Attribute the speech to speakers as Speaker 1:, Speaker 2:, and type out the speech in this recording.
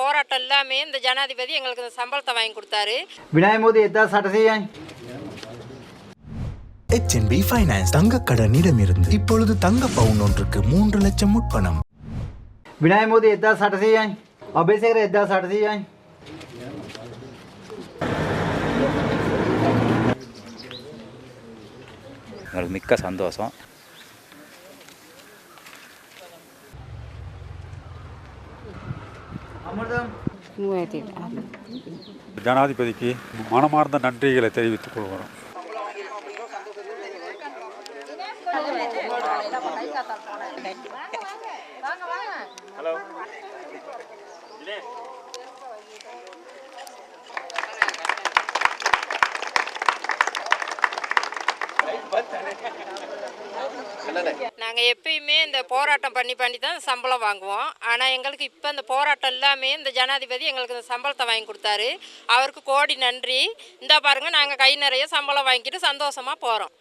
Speaker 1: போராட்டம் எல்லாமே இந்த ஜனாதிபதி எங்களுக்கு இந்த சம்பளத்தை வாங்கி கொடுத்தாரு.
Speaker 2: விநாயகமோதி எதா சட்டசையா
Speaker 3: எச்என்பி ஃபைனான்ஸ் தங்க கடனிடமிருந்து இப்பொழுது தங்க பவுன் ஒன்றுக்கு மூன்று லட்சம்
Speaker 2: முட்பணம். விநாயகமோதி எதா சட்டசையா அபிஷேகர் எதா சட்டசையா
Speaker 4: எங்களுக்கு மிக்க சந்தோஷம்.
Speaker 5: ஜனாதிபதிக்கு மனமார்ந்த நன்றிகளை தெரிவித்துக் கொள்கிறோம்.
Speaker 1: நாங்கள் எப்பயுமே இந்த போராட்டம் பண்ணி பண்ணி தான் சம்பளம் வாங்குவோம். ஆனால் எங்களுக்கு இப்போ இந்த போராட்டம் எல்லாமே இந்த ஜனாதிபதி எங்களுக்கு இந்த சம்பளத்தை வாங்கி கொடுத்தாரு. அவருக்கு கோடி நன்றி. இந்த பாருங்க நாங்கள் கை நிறைய சம்பளம் வாங்கிட்டு சந்தோஷமாக போகிறோம்